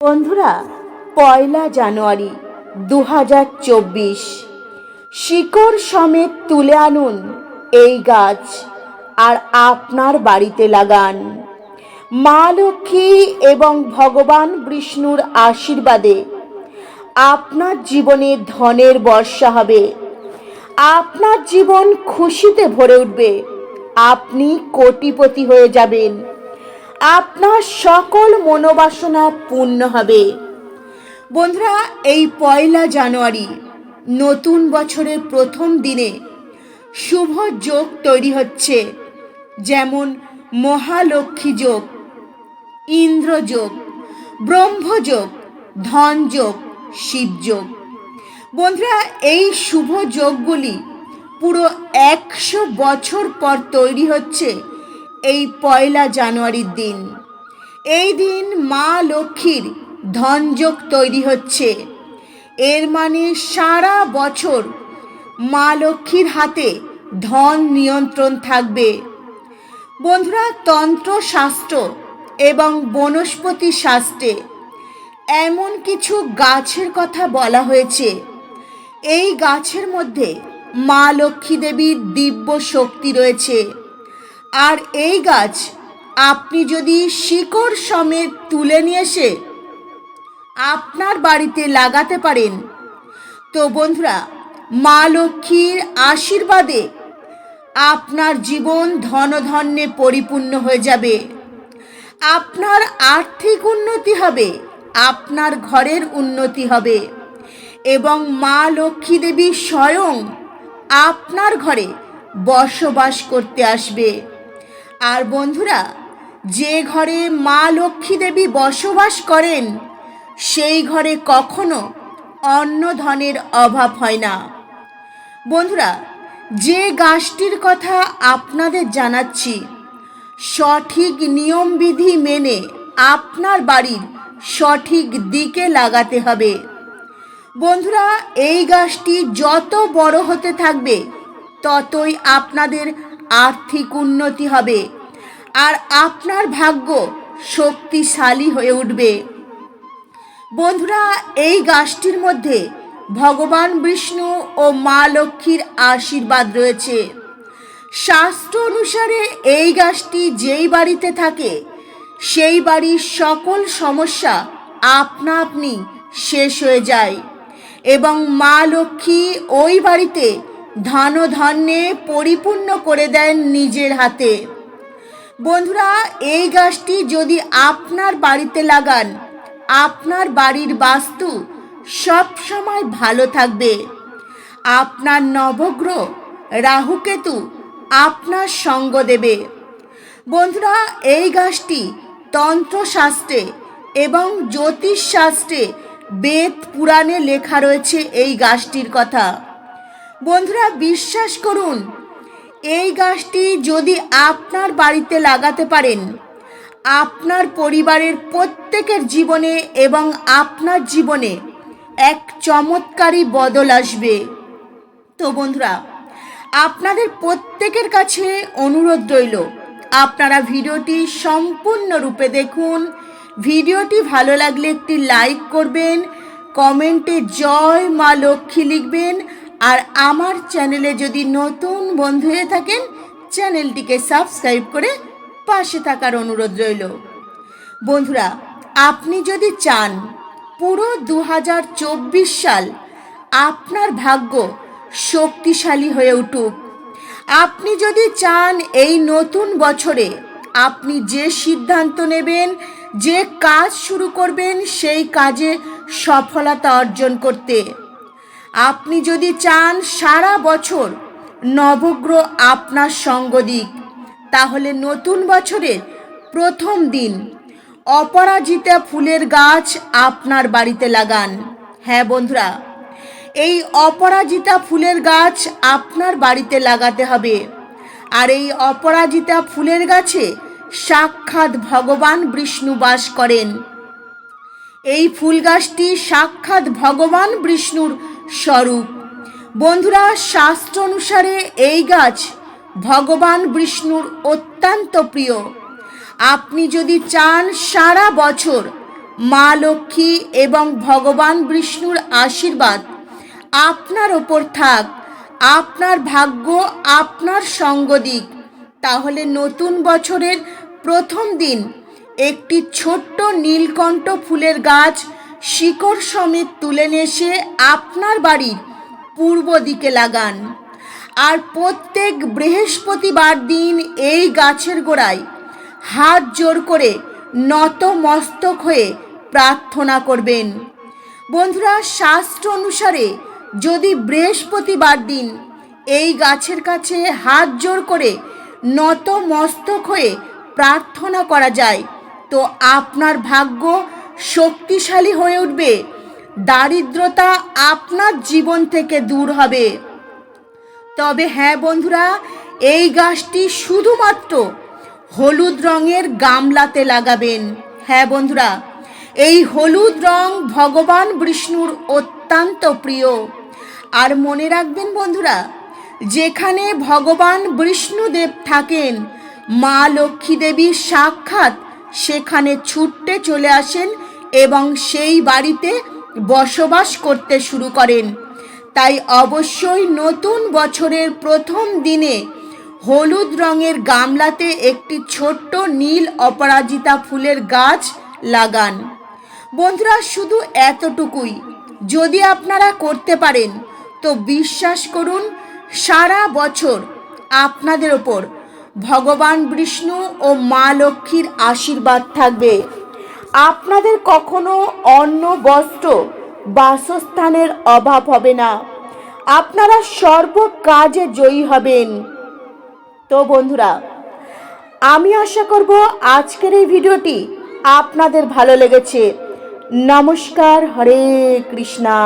বন্ধুরা, পয়লা জানুয়ারি দু হাজার চব্বিশ। শিকড় সমেত তুলে আনুন এই গাছ আর আপনার বাড়িতে লাগান। মা লক্ষ্মী এবং ভগবান বিষ্ণুর আশীর্বাদে আপনার জীবনে ধনের বর্ষা হবে। আপনার জীবন খুশিতে ভরে উঠবে। আপনি কোটিপতি হয়ে যাবেন। আপনার সকল মনোবাসনা পূর্ণ হবে। বন্ধুরা, এই পয়লা জানুয়ারি নতুন বছরের প্রথম দিনে শুভ যোগ তৈরি হচ্ছে, যেমন মহালক্ষ্মী যোগ ইন্দ্রযোগ ব্রহ্মযোগ ধনযোগ শিবযোগ বন্ধুরা, এই শুভ যোগগুলি পুরো একশো বছর পর তৈরি হচ্ছে এই পয়লা জানুয়ারির দিন। এই দিন মা লক্ষ্মীর ধনযোগ তৈরি হচ্ছে। এর মানে সারা বছর মা লক্ষ্মীর হাতে ধন নিয়ন্ত্রণ থাকবে। বন্ধুরা, তন্ত্রশাস্ত্র এবং বনস্পতি শাস্ত্রে এমন কিছু গাছের কথা বলা হয়েছে। এই গাছের মধ্যে মা লক্ষ্মী দেবীর দিব্য শক্তি রয়েছে। আর এই গাছ আপনি যদি শিকড় সমেত তুলে নিয়ে এসে আপনার বাড়িতে লাগাতে পারেন। তো বন্ধুরা, মা লক্ষ্মীর আশীর্বাদে আপনার জীবন ধনধন্যে পরিপূর্ণ হয়ে যাবে। আপনার আর্থিক উন্নতি হবে, আপনার ঘরের উন্নতি হবে এবং মা লক্ষ্মী দেবী স্বয়ং আপনার ঘরে বসবাস করতে আসবে। আর বন্ধুরা, যে ঘরে মা লক্ষ্মী দেবী বসবাস করেন, সেই ঘরে কখনো অন্ন ধনের অভাব হয় না। বন্ধুরা, যে গাছটির কথা আপনাদের জানাচ্ছি, সঠিক নিয়মবিধি মেনে আপনার বাড়ির সঠিক দিকে লাগাতে হবে। বন্ধুরা, এই গাছটি যত বড় হতে থাকবে, ততই আপনাদের আর্থিক উন্নতি হবে। আর আপনার ভাগ্য শক্তিশালী হয়ে উঠবে। বন্ধুরা, এই গাছটির মধ্যে ভগবান বিষ্ণু ও মা লক্ষ্মীর আশীর্বাদ রয়েছে। শাস্ত্র অনুসারে এই গাছটি যেই বাড়িতে থাকে, সেই বাড়ির সকল সমস্যা আপনা আপনি শেষ হয়ে যায় এবং মা লক্ষ্মী ওই বাড়িতে ধন ধান্যে পরিপূর্ণ করে দেন নিজের হাতে। বন্ধুরা, এই গাছটি যদি আপনার বাড়িতে লাগান, আপনার বাড়ির বাস্তু সব সময় ভালো থাকবে। আপনার নবগ্রহ রাহুকেতু আপনার সঙ্গ দেবে। বন্ধুরা, এই গাছটি তন্ত্রশাস্ত্রে এবং জ্যোতিষশাস্ত্রে বেদ পুরাণে লেখা রয়েছে এই গাছটির কথা। বন্ধুরা, বিশ্বাস করুন এই গাছটি যদি আপনার বাড়িতে লাগাতে পারেন, আপনার পরিবারের প্রত্যেকের জীবনে এবং আপনার জীবনে এক চমৎকারী বদল আসবে। তো বন্ধুরা, আপনাদের প্রত্যেকের কাছে অনুরোধ রইল, আপনারা ভিডিওটি সম্পূর্ণরূপে দেখুন। ভিডিওটি ভালো লাগলে একটি লাইক করবেন, কমেন্টে জয় মা লক্ষ্মী লিখবেন আর আমার চ্যানেলে যদি নতুন বন্ধু হয়ে থাকেন, চ্যানেলটিকে সাবস্ক্রাইব করে পাশে থাকার অনুরোধ রইল। বন্ধুরা, আপনি যদি চান পুরো দু হাজার চব্বিশ সাল আপনার ভাগ্য শক্তিশালী হয়ে উঠুক, আপনি যদি চান এই নতুন বছরে আপনি যে সিদ্ধান্ত নেবেন, যে কাজ শুরু করবেন, সেই কাজে সফলতা অর্জন করতে আপনি যদি চান সারা বছর নবগ্রহ আপনার সঙ্গ দিক, তাহলে নতুন বছরের প্রথম দিন অপরাজিতা ফুলের গাছ আপনার বাড়িতে লাগান। হ্যাঁ বন্ধুরা, এই অপরাজিতা ফুলের গাছ আপনার বাড়িতে লাগাতে হবে। আর এই অপরাজিতা ফুলের গাছে সাক্ষাৎ ভগবান বিষ্ণু বাস করেন। এই ফুল গাছটি সাক্ষাৎ ভগবান বিষ্ণুর স্বরূপ। বন্ধুরা, শাস্ত্র অনুসারে এই গাছ ভগবান বিষ্ণুর অত্যন্ত প্রিয়। আপনি যদি চান সারা বছর মা লক্ষ্মী এবং ভগবান বিষ্ণুর আশীর্বাদ আপনার ওপর থাক, আপনার ভাগ্য, আপনার সঙ্গ দিক, তাহলে নতুন বছরের প্রথম দিন একটি ছোট্ট নীলকণ্ঠ ফুলের গাছ শিকড় সমেত তুলে নিয়ে আপনার বাড়ির পূর্ব দিকে লাগান। আর প্রত্যেক বৃহস্পতিবার দিন এই গাছের গোড়ায় হাত জোর করে নত মস্তক হয়ে প্রার্থনা করবেন। বন্ধুরা, শাস্ত্র অনুসারে যদি বৃহস্পতিবার দিন এই গাছের কাছে হাত জোর করে নত মস্তক হয়ে প্রার্থনা করা যায়, তো আপনার ভাগ্য শক্তিশালী হয়ে উঠবে। দারিদ্রতা আপনার জীবন থেকে দূর হবে। তবে হ্যাঁ বন্ধুরা, এই গাছটি শুধুমাত্র হলুদ রঙের গামলাতে লাগাবেন। হ্যাঁ বন্ধুরা, এই হলুদ রং ভগবান বিষ্ণুর অত্যন্ত প্রিয়। আর মনে রাখবেন বন্ধুরা, যেখানে ভগবান বিষ্ণুদেব থাকেন, মা লক্ষ্মী দেবীর সাক্ষাৎ সেখানে ছুটতে চলে আসেন এবং সেই বাড়িতে বসবাস করতে শুরু করেন। তাই অবশ্যই নতুন বছরের প্রথম দিনে হলুদ রঙের গামলাতে একটি ছোট্ট নীল অপরাজিতা ফুলের গাছ লাগান। বন্ধুরা, শুধু এতটুকুই। যদি আপনারা করতে পারেন, তো বিশ্বাস করুন, সারা বছর আপনাদের ওপর ভগবান বিষ্ণু ও মা লক্ষ্মীর আশীর্বাদ থাকবে। আপনাদের কখনো অন্ন বস্ত্র বাসস্থানের অভাব হবে না। আপনারা সর্ব কাজে জয়ী হবেন। তো বন্ধুরা, আমি আশা করব আজকের এই ভিডিওটি আপনাদের ভালো লেগেছে। নমস্কার, হরে কৃষ্ণা।